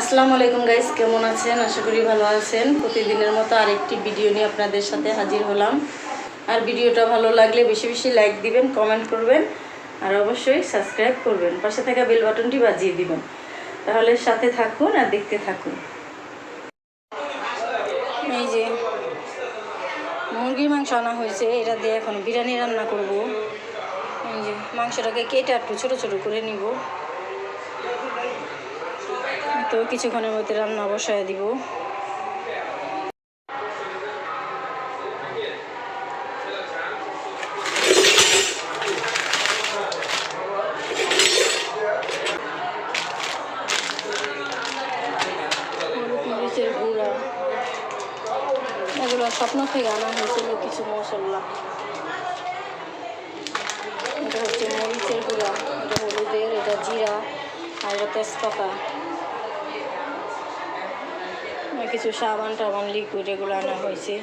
আসসালামু আলাইকুম গাইস কেমন আছেন? আশা করি ভালো আছেন। প্রতিদিনের মতো আরেকটি ভিডিও নিয়ে আপনাদের সাথে হাজির হলাম। আর ভিডিওটা ভালো লাগলে বেশি বেশি লাইক দিবেন কমেন্ট করবেন, আর অবশ্যই সাবস্ক্রাইব করবেন। পাশে থাকা বেল বাটনটি বাজিয়ে দিবেন। তাহলে সাথে থাকুন আর দেখতে থাকুন। এই যে, মুরগির মাংস আনা হয়েছে। এটা দিয়ে এখন বিরিয়ানি রান্না করব। এই যে, মাংসটাকে কেটে একটু ছোটো ছোটো করে নিব। তো কিছুক্ষণের মধ্যে রান্না বসায় দিব। মরিচের স্বপ্ন থেকে আনা হয়েছিল কিছু মশলা। এটা হচ্ছে মরিচের গুঁড়া, এটা হলুদের, এটা জিরা, আর এটা তেজপাতা। কিছু সাবান টাবান লিকুইড এগুলো আনা হয়েছে।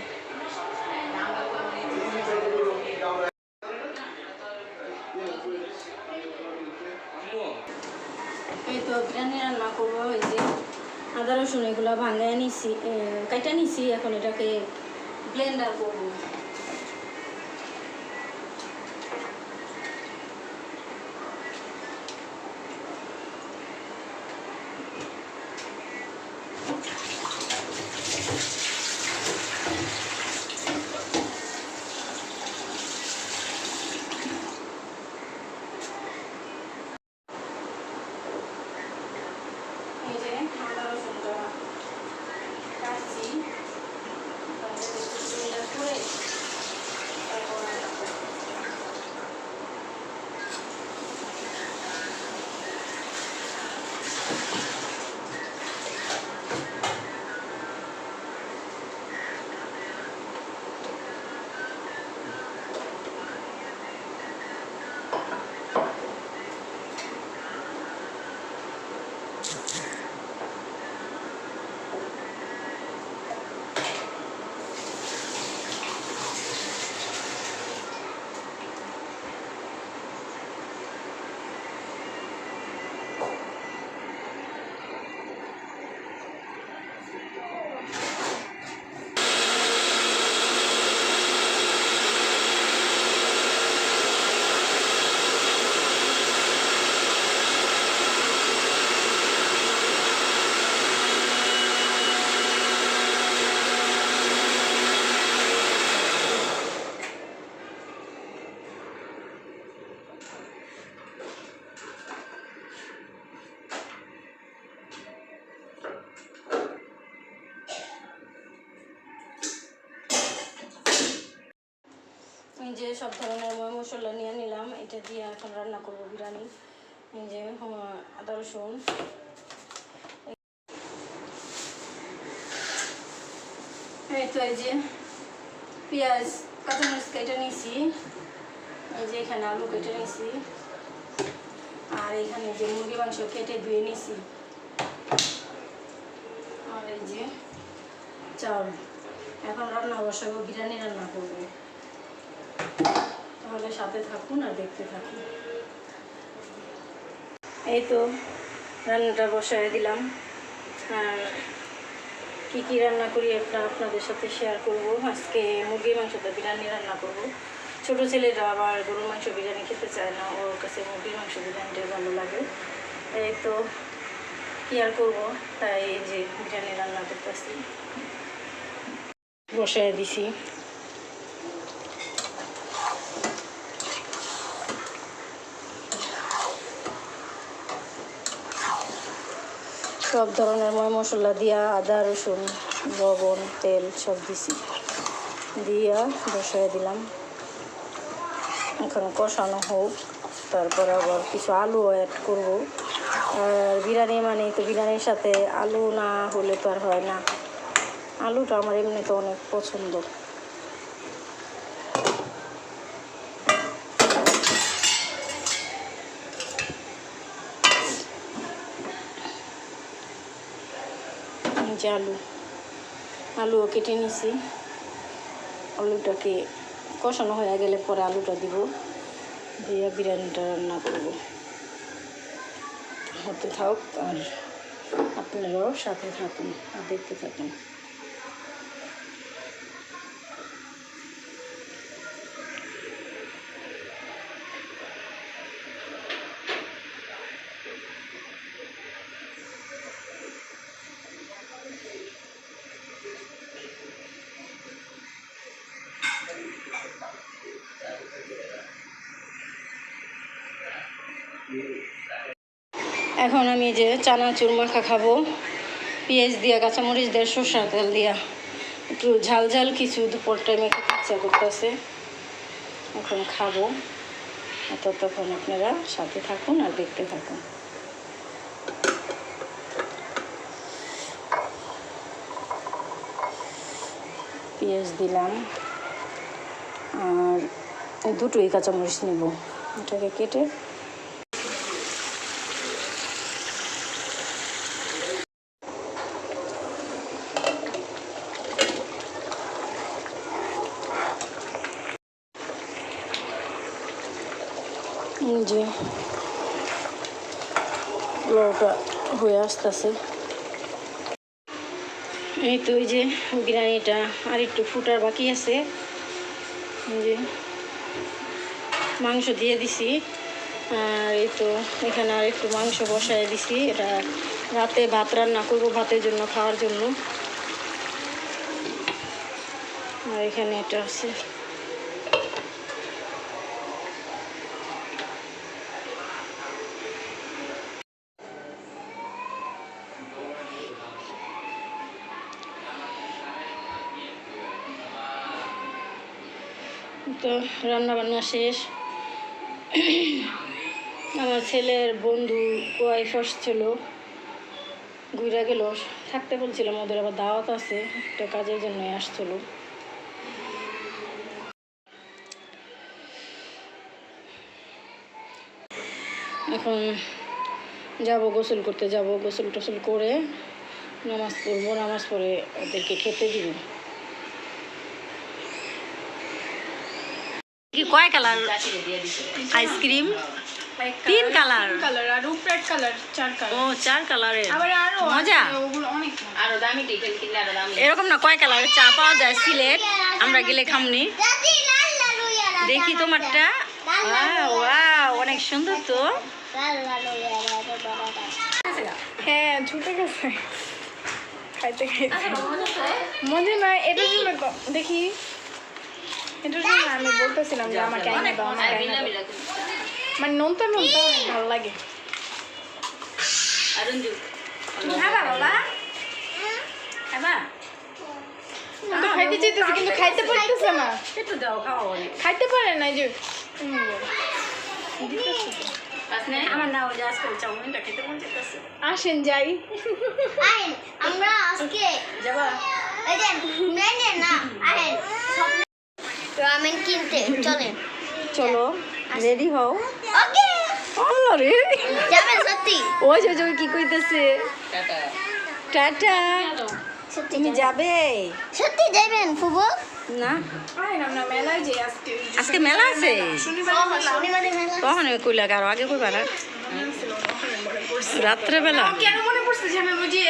এই আদা রসুন এগুলো ভাঙায় নিছি কাটা নিছি, এখন এটাকে ব্লেন্ডার করব। এই যে আদা রসুনটা কাটছি তারপরে একটু করে তারপর যে সব ধরনের ময় মশলা নিয়ে নিলাম, এটা দিয়ে এখন রান্না করব বিরিয়ানি। যে আদা রসুন। এই তো এই যে, পেঁয়াজ কাঁচামরিচ কেটে নিয়েছি। এই যে, এখানে আলু কেটে নিয়েছি। আর এখানে যে মুরগি মাংস কেটে ধুয়ে নিয়েছি। আর এই যে, চাউল। এখন রান্না বসাবো, বিরিয়ানি রান্না করব। তাহলে সাথে থাকুন আর দেখতে থাকুন। এই তো রান্নাটা বসায় দিলাম। আর কী কী রান্না করি একটা আপনাদের সাথে শেয়ার করব। আজকে মুরগির মাংসটা বিরিয়ানি রান্না করব। ছোটো ছেলেরা আবার গরুর মাংস বিরিয়ানি খেতে চায় না, ওর কাছে মুরগির মাংস বিরিয়ানিটাই ভালো লাগে। এই তো কী আর করব, তাই এই যে বিরিয়ানি রান্না করতেছি। বসায় দিছি। সব ধরনের ময় মশলা দিয়া আদা, রসুন, লবণ, তেল সব দিছি। দিয়া বসাই দিলাম। এখন কষানো হোক, তারপর আবার কিছু আলু অ্যাড করব। আর বিরিয়ানি মানে তো বিরিয়ানির সাথে আলু না হলে তো আর হয় না। আলুটা আমার এমনিতে অনেক পছন্দ। যে আলু, আলুও কেটে নিছি। আলুটাকে কষানো হয়ে গেলে পরে আলুটা দিব, দিয়ে বিরিয়ানিটা রান্না করব। হতে থাক আর আপনারাও সাথে থাকুন আর দেখতে থাকুন। এখন আমি যে চানাচুর মাখা খাব, পেঁয়াজ দিয়া, কাঁচামরিচ দিয়ে, সর্ষার তেল দিয়া। একটু ঝাল ঝাল কিছু দুপুর টাইমে খেতে ইচ্ছা করতেছে। এখন খাব। আর ততক্ষণ আপনারা সাথে থাকুন আর দেখতে থাকুন। পেঁয়াজ দিলাম। আর দুটোই কাঁচামরিচ নেব। এটাকে কেটে যে পোলাওটা হয়ে আসতেছে। এই তো ওই যে বিরিয়ানিটা আর একটু ফুটার বাকি আছে। যে মাংস দিয়ে দিছি। আর এই তো এখানে আর একটু মাংস বসায় দিছি। এটা রাতে ভাত রান্না করব ভাতের জন্য খাওয়ার জন্য। আর এখানে এটা আছে। তো রান্না বান্না শেষ। আমার ছেলের বন্ধু ওয়াইফ আসছিল। ঘুরে গেল। থাকতে বলছিলাম, ওদের আবার দাওয়াত আছে, একটা কাজের জন্য আসছিল। এখন যাব, গোসল করতে যাব। গোসল টোসল করে নামাজ পড়ব। নামাজ পড়ে ওদেরকে খেতে দিব। কি কয় কালার? Ice cream? তিন কালার। কালার আর রেড কালার চার কালার। ও চার কালারের। আবার আরও মজা। ওগুলো অনেক আরও দামি টিকেল কিনলে আরও দামি। এরকম না কয় কালারের চা পাওয়া যায় সিলেট। আমরা গেলে খামনি। দেখি তোমারটা। ওয়া অনেক সুন্দর তো। হ্যাঁ ছুটে গেছে। খাইতে খাইতে মজা না ক- দেখি। এটার জন্য আমি বলতেছিলাম যে আমাকে আইনা দাও আমাকে মানে নোনতা নোনতা অনেক ভালো লাগে কিন্তু খাইতে পারতেছে না খাইতে পারে না যে আমার যে চাউমিনটা খেতে মন চাইতেছে আসেন যাই আমরা আজকে যাবা এই যে মেনে না আইন রামেন কিনতে চলেন। চলো রেডি হও। ওকে। আল্লাহ রে। যাবেন সত্যি। ওই যে কি কইতেছে? টাটা। টাটা। তুমি যাবে। সত্যি যাবেন ফুবু? না। আজকে মেলা আছে? কখন কইলা আরও আগে কইবা না। রাত্রে বেলা কেন মনে পড়ছে জানেন ওই যে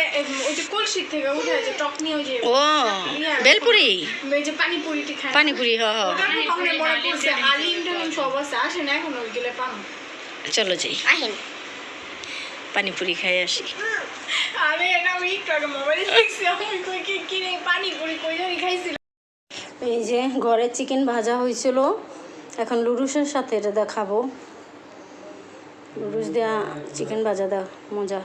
ওই যে কলসির থেকে উঠে যে টক নিয়ে ওই যে ও বেলপুরি? ওই যে পানিপুরিটি খায় পানিপুরি হ হ। মনে পড়ছে আলিম টালিম সব আছে আসে না এখন ওই গেলে পাম চলো যাই। আহিন পানিপুরি খাই আসি। আরে এটা আমি একটু আগে মোবাইলে দেখছি আমি কই কি কিনে পানিপুরি কই জানি খাইছিলাম এই যে ঘরে চিকেন ভাজা হয়েছিল। এখন লুডুসের সাথে এটা দেখাবো। লুরুস দেওয়া চিকেন ভাজা দা মজা।